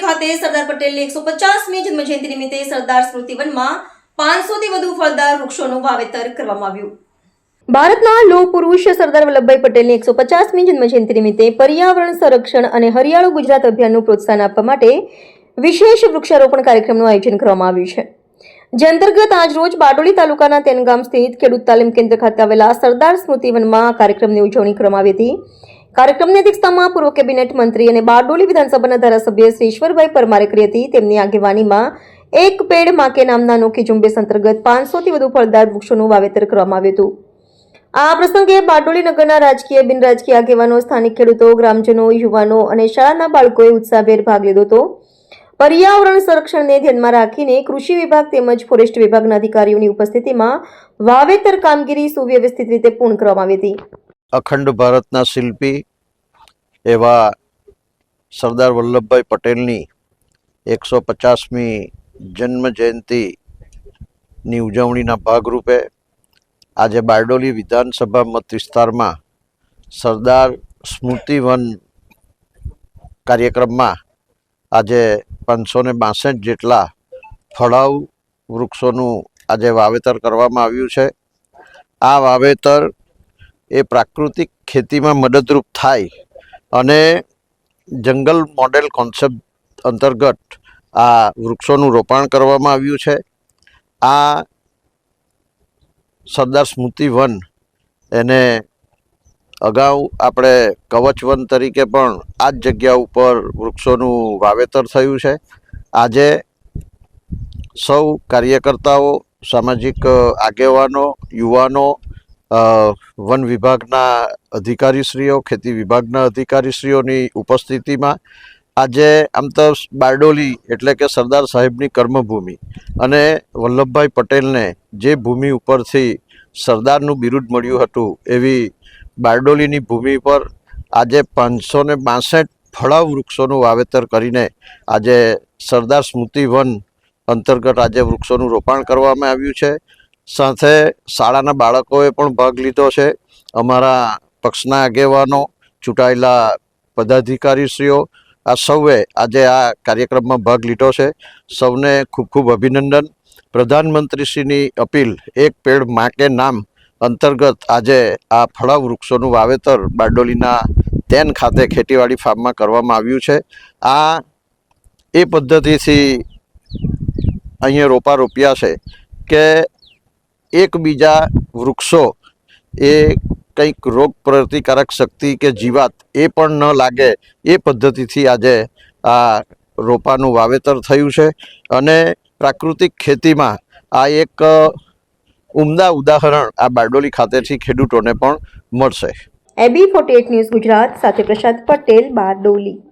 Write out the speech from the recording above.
ખાતે સરદાર પટેલની એકસો પચાસમી જન્મજયંતિ નિમિત્તે સરદાર સ્મૃતિવનમાં પાંચસોથી વધુ ફળદાર વૃક્ષોનું વાવેતર કરવામાં આવ્યું. ભારતના લોહ પુરુષ સરદાર વલ્લભભાઈ પટેલની એકસો પચાસમી જન્મજયંતિ નિમિત્તે પર્યાવરણ સંરક્ષણ અને હરિયાળું ગુજરાત અભિયાનનું પ્રોત્સાહન આપવા માટે વિશેષ વૃક્ષારોપણ કાર્યક્રમનું આયોજન કરવામાં આવ્યું છે. જે અંતર્ગત આજરોજ બારડોલી તાલુકાના તેનગામ સ્થિત ખેડૂત તાલીમ કેન્દ્ર ખાતે આવેલા સરદાર સ્મૃતિવનમાં આ કાર્યક્રમની ઉજવણી કરવામાં આવી હતી. કાર્યક્રમની અધ્યક્ષતામાં પૂર્વ કેબિનેટ મંત્રી અને બારડોલી વિધાનસભાના ધારાસભ્ય શ્રી ઈશ્વરભાઈ પરમારે કરી હતી. તેમની આગેવાનીમાં એક પેડ માકે નામના અનોખી ઝુંબેશ અંતર્ગત પાંચસોથી વધુ ફળદાર વૃક્ષોનું વાવેતર કરવામાં આવ્યું હતું. આ પ્રસંગે બારડોલી નગરના રાજકીય બિન રાજકીય આગેવાનો, સ્થાનિક ખેડૂતો, ગ્રામજનો, યુવાનો અને શાળાના બાળકોએ ઉત્સાહભેર ભાગ લીધો હતો. પર્યાવરણ સંરક્ષણને ધ્યાનમાં રાખીને કૃષિ વિભાગ તેમજ ફોરેસ્ટ વિભાગના અધિકારીઓની ઉપસ્થિતિમાં વાવેતર કામગીરી સુવ્યવસ્થિત રીતે પૂર્ણ કરવામાં આવી હતી. અખંડ ભારતના શિલ્પી એવા સરદાર વલ્લભભાઈ પટેલની એકસો પચાસમી જન્મ જયંતિની ઉજવણીના ભાગરૂપે આજે બારડોલી વિધાનસભા મત વિસ્તારમાં સરદાર સ્મૃતિવન કાર્યક્રમમાં આજે પાંચસો ને બાસઠ જેટલા ફળાઉ વૃક્ષોનું આજે વાવેતર કરવામાં આવ્યું છે. આ વાવેતર એ પ્રાકૃતિક ખેતીમાં મદદરૂપ થાય અને જંગલ મોડેલ કોન્સેપ્ટ અંતર્ગત આ વૃક્ષોનું રોપાણ કરવામાં આવ્યું છે. આ સરદાર સ્મૃતિ વન એને અગાઉ આપણે કવચ વન તરીકે પણ આ જ જગ્યા ઉપર વૃક્ષોનું વાવેતર થયું છે. આજે સૌ કાર્યકર્તાઓ, સામાજિક આગેવાનો, યુવાનો વન વિભાગના અધિકારીશ્રીઓ, ખેતી વિભાગના અધિકારીશ્રીઓની ઉપસ્થિતિમાં આજે આમ તો બારડોલી એટલે કે સરદાર સાહેબની કર્મભૂમિ અને વલ્લભભાઈ પટેલને જે ભૂમિ ઉપરથી સરદારનું બિરુદ મળ્યું હતું એવી બારડોલીની ભૂમિ પર આજે પાંચસો ને બાસઠ ફળાવ વૃક્ષોનું વાવેતર કરીને આજે સરદાર સ્મૃતિ વન અંતર્ગત આજે વૃક્ષોનું રોપાણ કરવામાં આવ્યું છે. સાથે શાળાના બાળકોએ પણ ભાગ લીધો છે. અમારા પક્ષના આગેવાનો, ચૂંટાયેલા પદાધિકારીશ્રીઓ, આ સૌએ આજે આ કાર્યક્રમમાં ભાગ લીધો છે. સૌને ખૂબ ખૂબ અભિનંદન. પ્રધાનમંત્રીશ્રીની અપીલ, એક પેડ મા કે નામ અંતર્ગત આજે આ ફળાવ વૃક્ષોનું વાવેતર બારડોલીના તેન ખાતે ખેતીવાડી ફાર્મમાં કરવામાં આવ્યું છે. આ એ પદ્ધતિથી અહીંયા રોપા રોપ્યા છે કે એકબીજા વૃક્ષો એ કંઈક રોગ પ્રતિકારક શક્તિ કે જીવાત એ પણ ન લાગે એ પદ્ધતિથી આજે આ રોપાનું વાવેતર થયું છે. અને પ્રાકૃતિક ખેતીમાં આ એક ઉમદા ઉદાહરણ આ બારડોલી ખાતેથી ખેડૂતોને પણ મળશે. એબી ફોર્ટી ન્યૂઝ ગુજરાત, સાથે પ્રશાંત પટેલ, બારડોલી.